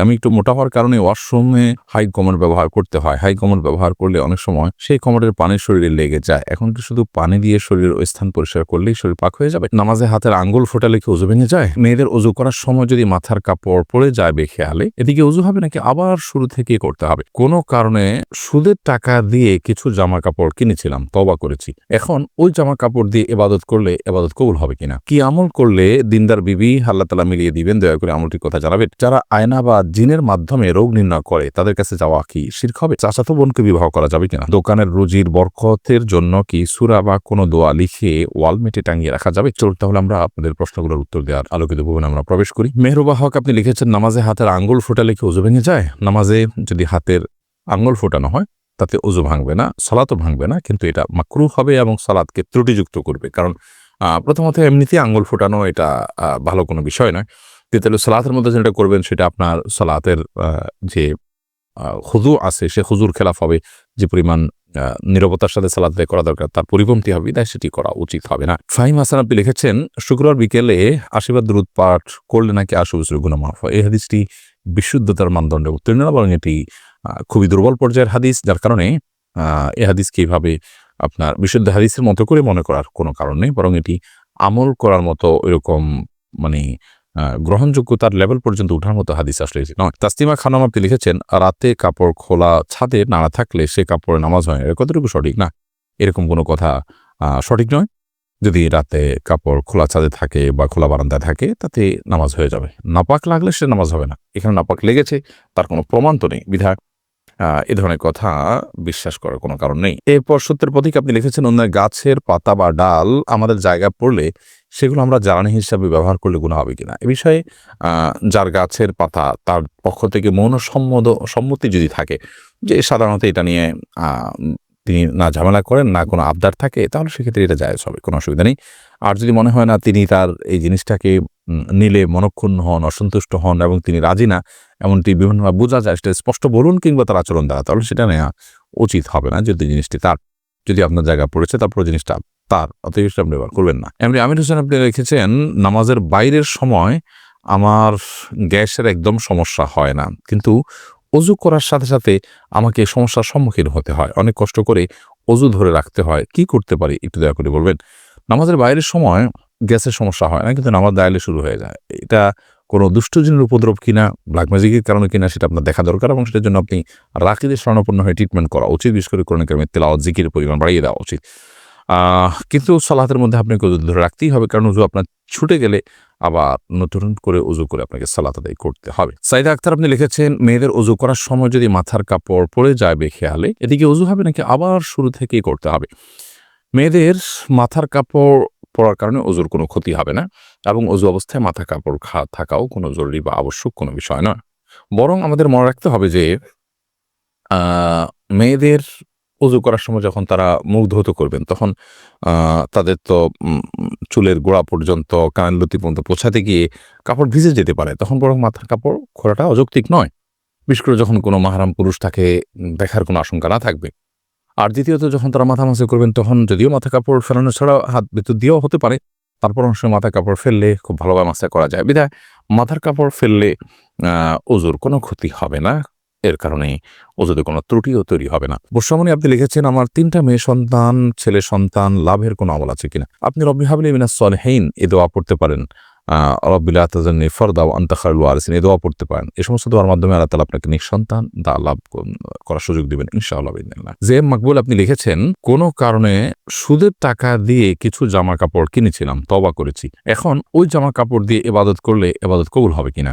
আমি একটু মোটা হওয়ার কারণে ওয়াশরুমে হাই কমর ব্যবহার করতে হয়। হাই কমর ব্যবহার করলে অনেক সময় সেই কমরের পানি শরীরে লেগে যায়। এখন কি শুধু পানি দিয়ে শরীরের ওই স্থান পরিষ্কার করলেই শরীর পাক হয়ে যাবে। নামাজে হাতের আঙ্গুল ফোটালে কি উজু ভেঙে যায়? মেয়েদের উজু করার সময় যদি মাথার কাপড় পড়ে যায় বেখেয়ালে এদিকে উজু হবে নাকি আবার শুরু থেকে করতে হবে? কোনো কারণে সুদের টাকা দিয়ে কিছু জামা কাপড় কিনেছিলাম তবা করেছি। এখন ওই জামা কাপড় দিয়ে এবাদত করলে এবাদত কবুল হবে কিনা? কি আমল করলে দিনদার বিবি আল্লাহ তালা মিলিয়ে দিবেন? দয়া করে আমলটির কথা জানাবেন। যারা আয়না বা জিনের মাধ্যমে রোগ নির্ণয় করে, তাদের কাছে যাওয়া কি শির্ক হবে? চাচাতো বোনকে বিবাহ করা যাবে কিনা? দোকানের রুজির বরকতের জন্য কি সুরা বা কোনো দোয়া লিখে ওয়ালমেটে টাঙিয়ে রাখা যাবে? চলুন তাহলে আমরা আপনাদের প্রশ্নগুলোর উত্তর দেওয়ার আলোকিত ভবনে আমরা প্রবেশ করি। মেহরুবা হক, আপনি লিখেছেন, নামাজে হাতের আঙ্গুল ফোটালে কি উজু ভেঙে যায়? নামাজে যদি হাতের আঙ্গুল ফোটানো হয়, তাতে উজু ভাঙবে না, সলাতও ভাঙবে না, কিন্তু এটা মাকরু হবে এবং সালাদকে ত্রুটিযুক্ত করবে। কারণ প্রথমত এমনিতেই আঙ্গুল ফোটানো এটা ভালো কোনো বিষয় নয়। দ্বিতীয় সালাতের মধ্যে যেটা করবেন, সেটা আপনার সালাতের যে হুজু আছে, সে হুজুর খেলাফ হবে, যে পরিমাণ নীরবতার সাথে সালাদ আদায় করা দরকার, তার পরিপন্থী হবে, তাই সেটি করা উচিত হবে না। ফাহিম হাসান আপনি লিখেছেন, শুক্রবার বিকেলে আশীর্বাদ দূরত পাঠ করলে নাকি আশু বছর গুণ মাফ হয়? এই হাদিসটি বিশুদ্ধতার মানদণ্ডে উত্তীর্ণ বরং এটি খুবই দুর্বল পর্যায়ের হাদিস, যার কারণে এ হাদিসকে এইভাবে আপনার বিশুদ্ধ হাদিসের মতো করে মনে করার কোনো কারণ নেই, বরং এটি আমল করার মতো এরকম মানে গ্রহণযোগ্যতার লেভেল পর্যন্ত উঠার মতো হাদিস আসলে নয়। তাস্তিমা খানম আপনি লিখেছেন, রাতে কাপড় খোলা ছাদে নাড়া থাকলে সে কাপড়ে নামাজ হয় এটা কতটুকু সঠিক? না, এরকম কোনো কথা সঠিক নয়। যদি রাতে কাপড় খোলা ছাদে থাকে বা খোলা বারান্দায় থাকে, তাতে নামাজ হয়ে যাবে। নাপাক লাগলে সে নামাজ হবে না। এখানে নাপাক লেগেছে, তার কোনো প্রমাণ তো নেই। বিধায় এ ধরনের কথা বিশ্বাস করার কোনো কারণ নেই। এরপর সত্যের প্রতীক আপনি লিখেছেন অন্য গাছের পাতা বা ডাল আমাদের জায়গায় পড়লে সেগুলো আমরা জ্বালানি হিসাবে ব্যবহার করলে গুণ হবে কিনা? এ বিষয়ে যার গাছের পাতা তার পক্ষ থেকে মৌন সম্মত সম্মতি যদি থাকে যে সাধারণত এটা নিয়ে তিনি না ঝামেলা করেন, না কোনো আবদার থাকে, তাহলে সেক্ষেত্রে এটা জায়জ হবে, কোনো অসুবিধা নেই। আর যদি মনে হয় না তিনি তার এই জিনিসটাকে নিলে মনক্ষুণ্ণ হন, অসন্তুষ্ট হন এবং তিনি রাজি না, এমনটি বিভিন্নভাবে বোঝা যায়, সেটা স্পষ্ট বলুন কিংবা তার আচরণ দ্বারা, তাহলে সেটা নেওয়া উচিত হবে না, যদি জিনিসটি তার, যদি আপনার জায়গা পড়েছে তারপর জিনিসটা তার অতএব সেটা আপনি ব্যবহার করবেন না। এমনি আমির হোসেন আপনি রেখেছেন নামাজের বাইরের সময় আমার গ্যাসের একদম সমস্যা হয় না। কিন্তু অজু করার সাথে সাথে আমাকে সমস্যার সম্মুখীন হতে হয়। অনেক কষ্ট করে অজু ধরে রাখতে হয়। কি করতে পারি? একটু দয়া করে বলবেন? নামাজের বাইরের সময় গ্যাসের সমস্যা হয় না, কিন্তু নামাজ দায়ালে শুরু হয়ে যায়। এটা কোনো দুষ্টজিনের উপদ্রব কিনা ব্ল্যাক ম্যাজিকের কারণে কিনা, সেটা আপনার দেখা দরকার এবং সেটার জন্য আপনি রাকিদের স্বর্ণপন্ন হয়ে ট্রিটমেন্ট করা উচিত। বিশেষ করে করোনা কারণে তেলাওয়াত জিকির পরিমাণ বাড়িয়ে দেওয়া উচিত। কিন্তু সালাতের মধ্যে আপনাকে উজু ধরে রাখতেই হবে, কারণ উজু আপনার ছুটে গেলে আবার নতুন করে উজু করে আপনাকে সালাত আদায় করতে হবে। সাইদা আক্তার আপনি লিখেছেন, মেয়েদের উজু করার সময় যদি মাথার কাপড় পড়ে যায় বেখেয়ালে, এদিকে উজু হবে নাকি আবার শুরু থেকেই করতে হবে? মেয়েদের মাথার কাপড় পরার কারণে অজুর কোনো ক্ষতি হবে না এবং অজু অবস্থায় মাথা কাপড় খা, থাকাও কোনো জরুরি বা আবশ্যক কোনো বিষয় নয়। বরং আমাদের মনে রাখতে হবে যে মেয়েদের অজু করার সময় যখন তারা মুখ ধৌত করবেন, তখন তাদের তো চুলের গোড়া পর্যন্ত কান লতি পর্যন্ত পৌঁছাতে গিয়ে কাপড় ভিজে যেতে পারে। তখন বরং মাথার কাপড় খোলাটা অযৌক্তিক নয়। বিশেষ করে যখন কোনো মাহারাম পুরুষ তাকে দেখার কোনো আশঙ্কা না থাকবে। আর দ্বিতীয়ত যখন তারা মাথা মাসে করবেন, তখন যদিও মাথা কাপড় ফেলানো ছাড়া হাত ভিতর দিয়েও হতে পারে, তারপর সময় মাথা কাপড় ফেললে খুব ভালোভাবে মাসা করা যায়। বিধায় মাথার কাপড় ফেললে ওজুর কোনো ক্ষতি হবে না। এর কারণে ওজুতে কোনো ত্রুটিও তৈরি হবে না। বর্ষামণি আপনি লিখেছেন, আমার তিনটা মেয়ে সন্তান, ছেলে সন্তান, লাভের কোনো আমল আছে কিনা? আপনি রব্বি হাবলি মিনা সলহেইন এ দোয়া পড়তে পারেন। রব্বিল্লা তাজান্নি ফরদা আন্তাখার ওয়ারিসিন এই দোয়া পড়তে পারেন। এই সমস্ত দোয়ার মাধ্যমে আল্লাহ তালা আপনাকে নিঃসন্তান দা লাভ করার সুযোগ দিবেন, ইনশাআল্লাহ। জে মাকবুল, আপনি লিখেছেন, কোনো কারণে সুদের টাকা দিয়ে কিছু জামা কাপড় কিনেছিলাম তবা করেছি। এখন ওই জামা কাপড় দিয়ে এবাদত করলে এবাদত কবুল হবে কিনা?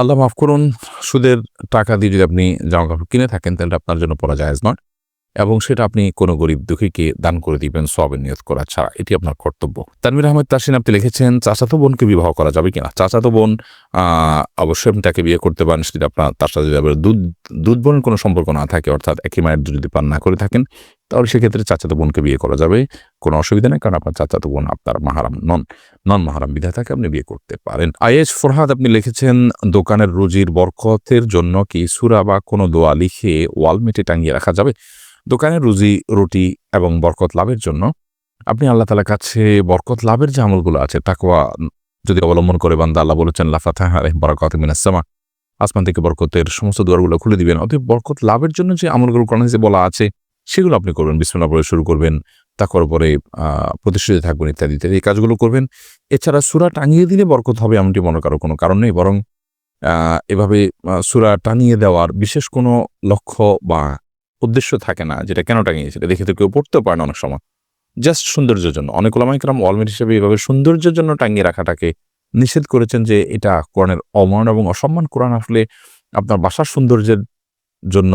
আল্লাহ মাফ করুন, সুদের টাকা দিয়ে যদি আপনি জামা কাপড় কিনে থাকেন, তাহলে আপনার জন্য পড়া জায়েজ নয় এবং সেটা আপনি কোনো গরিব দুঃখীকে দান করে দিবেন সবের নিয়ত করা ছাড়া। এটি আপনার কর্তব্য। তানবির আহমেদ তাসিন আপনি লিখেছেন, চাচাতো বোনকে বিবাহ করা যাবে কিনা? চাচাতো বোন অবশ্যই আপনি তাকে বিয়ে করতে পারেন, সেটা আপনার, তার সাথে যদি দুধ দুধ বোনের কোনো সম্পর্ক না থাকে, অর্থাৎ একই মায়ের দুধ যদি পান না করে থাকেন তাহলে সেক্ষেত্রে চাচাতো বোনকে বিয়ে করা যাবে। কোনো অসুবিধা নেই, কারণ আপনার চাচাতো বোন আপনার মাহারাম নন। নন মাহারাম বিধাতাকে আপনি বিয়ে করতে পারেন। আইএস ফরহাদ, আপনি লিখেছেন, দোকানের রুজির বরকতের জন্য কি সুরা বা কোনো দোয়া লিখে ওয়ালমেটে টাঙিয়ে রাখা যাবে? দোকানের রুজি, রুটি এবং বরকত লাভের জন্য আপনি আল্লাহ তালার কাছে বরকত লাভের যে আমলগুলো আছে, তাকওয়া যদি অবলম্বন করে বান্দা, আল্লাহ বলেছেন লাফাতাহ বরকত মিনাসমা আসমান থেকে বরকতের সমস্ত দুয়ারগুলো খুলে দিবেন। অতএব বরকত লাভের জন্য যে আমলগুলো কোরআনে যে বলা আছে সেগুলো আপনি করবেন বিসমিল্লাহ পরে শুরু করবেন তারপর পরে আহ, প্রতিষ্ঠিত থাকবেন ইত্যাদি ইত্যাদি এই কাজগুলো করবেন। এছাড়া সুরা টাঙিয়ে দিলে বরকত হবে এমনটি মনে করার কোনো কারণ নেই বরং এভাবে সুরা টাঙিয়ে দেওয়ার বিশেষ কোনো লক্ষ্য বা উদ্দেশ্য থাকে না যেটা কেন টাঙিয়েছে এটা দেখে তো কেউ পড়তেও পারে না অনেক সময়। জাস্ট সৌন্দর্যের জন্য। অনেক ওলামাইকরাম অলমেট হিসেবে এভাবে সৌন্দর্যের জন্য টাঙিয়ে রাখাটাকে নিষেধ করেছেন যে এটা কোরআনের অমান এবং অসম্মান কোরআন আসলে আপনার বাসার সৌন্দর্যের জন্য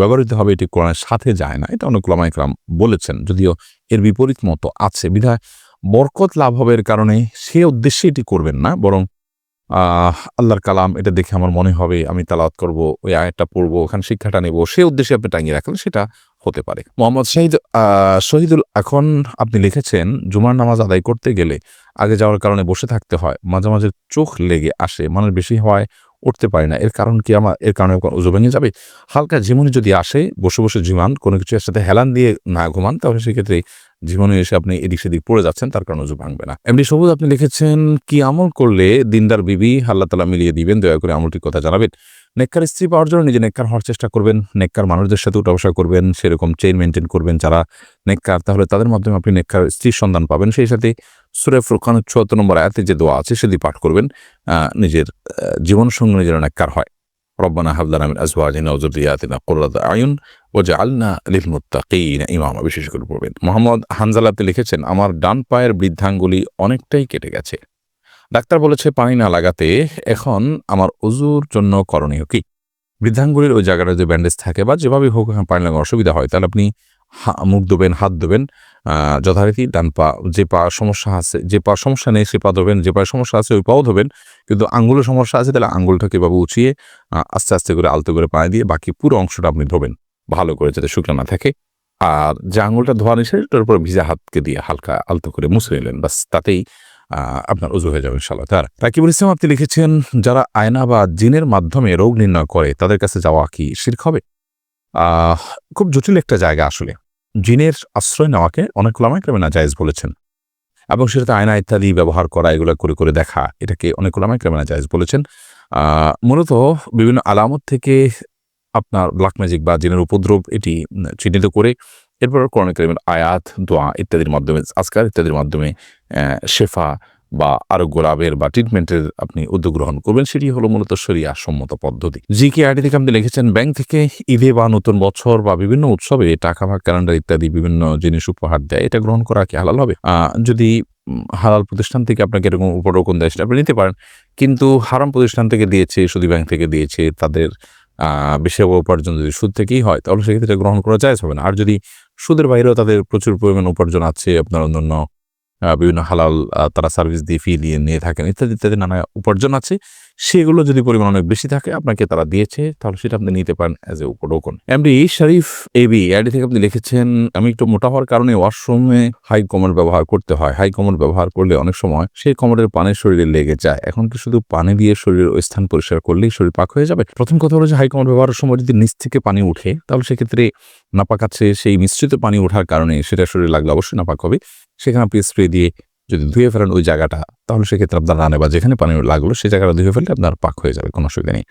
ব্যবহৃত হবে, এটি কোরআনের সাথে যায় না। এটা অনেক ওলামাইকরাম বলেছেন, যদিও এর বিপরীত মতো আছে। বিধায় বরকত লাভ হবে এর কারণে সে উদ্দেশ্যে এটি করবেন না, বরং আল্লাহর কালাম, এটা দেখে আমার মনে হবে, আমি তালাত করব, ওই আয়টা পড়ব, ওখানে শিক্ষাটা নেব, সে উদ্দেশ্যে আপনি টাঙিয়ে রাখলেন সেটা হতে পারে। মোহাম্মদ শাহিদ শহীদুল, এখন আপনি লিখেছেন, জুমার নামাজ আদায় করতে গেলে আগে যাওয়ার কারণে বসে থাকতে হয়, মাঝে মাঝে চোখ লেগে আসে, মানুষ বেশি হওয়ায় উঠতে পারে না। এর কারণ কি আমার, এর কারণে উজু ভেঙে যাবে? হালকা ঝিমুনি যদি আসে, বসে বসে ঝিমান, কোনো কিছু এর সাথে হেলান দিয়ে না ঘুমান, তাহলে সেক্ষেত্রে জীবনে এসে আপনি এদিক সেদিক পড়ে যাচ্ছেন, তার কারণে উজু ভাঙবে না। এমনি সবুজ, আপনি লিখেছেন, কি আমল করলে দিনদার বিবি আল্লাহ তালা মিলিয়ে দিবেন, দয়া করে আমলটির কথা জানাবেন। নেককার স্ত্রী পাওয়ার জন্য নিজে নেককার হওয়ার চেষ্টা করবেন, নেককার মানুষদের সাথে উঠা বসা করবেন, সেরকম চেইন মেনটেন করবেন যারা নেককার, তাহলে তাদের মাধ্যমে আপনি নেককার স্ত্রীর সন্ধান পাবেন। সেই সাথে সুরে ফুরকান চুয়াত্তর নম্বর আয়াতে যে দোয়া আছে সেটি পাঠ করবেন নিজের জীবন সঙ্গে নিজের নেককার হয়। রব্বানা হাবলানা মিন আজওয়াজিনা ওয়া যুররিয়াতিনা কুররাতা আয়ুন ওয়াজআলনা লিল মুত্তাকিনা ইমামা বিশেষ করে পড়বেন। মোহাম্মদ হানজালাতে লিখেছেন আমার ডান পায়ের বৃদ্ধাঙ্গুলি অনেকটাই কেটে গেছে। ডাক্তার বলেছে পানি না লাগাতে এখন আমার অজুর জন্য করণীয় কি? বৃদ্ধাঙ্গুলির ওই জায়গাটা যে ব্যান্ডেজ থাকে বা যেভাবে হোক পানি লাগানোর অসুবিধা হয় তাহলে আপনি মুখ ধোবেন হাত আহ, যথারীতি ডান পা, যে পা সমস্যা আছে, যে পা সমস্যা নেই সে পা ধোবেন, যে পায়ে সমস্যা আছে ওই পাও ধোবেন, কিন্তু আঙ্গুলের সমস্যা আছে তাহলে আঙ্গুলটাকে এভাবে উঁচিয়ে আস্তে আস্তে করে আলতো করে পায়ে দিয়ে বাকি পুরো অংশটা আপনি ধোবেন ভালো করে যাতে শুকনো না থাকে। আর যে আঙুলটা ধোয়া নিছে তার উপর ভিজা হাতকে দিয়ে হালকা আলতো করে মুছে নিলেন বাস তাতেই আপনার উজু হয়ে যাবে ইনশাল্লাহ তার রাকিবুল ইসলাম, আপনি লিখেছেন, যারা আয়না বা জিনের মাধ্যমে রোগ নির্ণয় করে, তাদের কাছে যাওয়া কি শির্ক হবে? খুব জটিল একটা জায়গা আসলে। জিনের আশ্রয় নেওয়াকে অনেক লামায় ক্রমে না জায়েজ বলেছেন। এবং সেটাতে আয়না ইত্যাদি ব্যবহার করা, এগুলো করে করে দেখা, এটাকে অনেক লামায় ক্রমে না জায়েজ বলেছেন মূলত বিভিন্ন আলামত থেকে আপনার ব্ল্যাক ম্যাজিক বা জিনের উপদ্রব এটি চিহ্নিত করে এরপর কোরআন কারিমের আয়াত, দোয়া ইত্যাদির মাধ্যমে, আজকার ইত্যাদির মাধ্যমে শেফা বা আরোগ্য লাভের বা ট্রিটমেন্টের আপনি উদ্যোগ গ্রহণ করবেন সেটি হলো মূলত শরিয়া সম্মত পদ্ধতি। জি কে আইডি থেকে আপনি লিখেছেন ব্যাংক থেকে ঈদে বা নতুন বছর বা বিভিন্ন উৎসবে টাকা বা ক্যালেন্ডার ইত্যাদি বিভিন্ন জিনিস উপহার দেয় এটা গ্রহণ করা কি হালাল হবে? যদি হালাল প্রতিষ্ঠান থেকে আপনাকে এরকম উপরোকন দেয় সেটা আপনি নিতে পারেন। কিন্তু হারাম প্রতিষ্ঠান থেকে দিয়েছে সুদী ব্যাংক থেকে দিয়েছে তাদের আহ, বেশি উপার্জন যদি সুদ থেকেই হয় তাহলে সেক্ষেত্রে গ্রহণ করা যায় হবে না। আর যদি সুদের বাইরেও তাদের প্রচুর পরিমাণ উপার্জন আছে আপনার অন্যান্য বিভিন্ন হালাল তারা সার্ভিস দিয়ে ফি দিয়ে নিয়ে থাকেন, ইত্যাদি ইত্যাদি নানা উপার্জন আছে। সেগুলো যদি পরিমাণ অনেক বেশি থাকে, আপনাকে তারা দিয়েছে, তাহলে সেটা আপনি নিতে পারেন অ্যাজ এ উপরোকন এমডি শরীফ এবি আইডি থেকে আপনি লিখেছেন, আমি একটু মোটা হওয়ার কারণে ওয়াশরুমে হাই কমর ব্যবহার করতে হয়। হাই কমর ব্যবহার করলে অনেক সময় সেই কমরের পানি শরীরে লেগে যায়। এখন কি শুধু পানি দিয়ে শরীরের ওই স্থান পরিষ্কার করলেই শরীর পাক হয়ে যাবে? প্রথম কথা হলো যে হাই কমর ব্যবহারের সময় যদি নিচ থেকে পানি উঠে তাহলে সেক্ষেত্রে নাপাক আছে সেই মিশ্রিত পানি ওঠার কারণে সেটা শরীরে লাগলে অবশ্যই নাপাক হবে। সেখানে আপনি স্প্রে দিয়ে যদি ধুয়ে ফেলেন ওই জায়গাটা, তাহলে সেক্ষেত্রে আপনার রানে বা যেখানে পানি লাগল, সেই জায়গাটা ধুয়ে ফেললে আপনার পাক হয়ে যাবে, কোনো অসুবিধা নেই।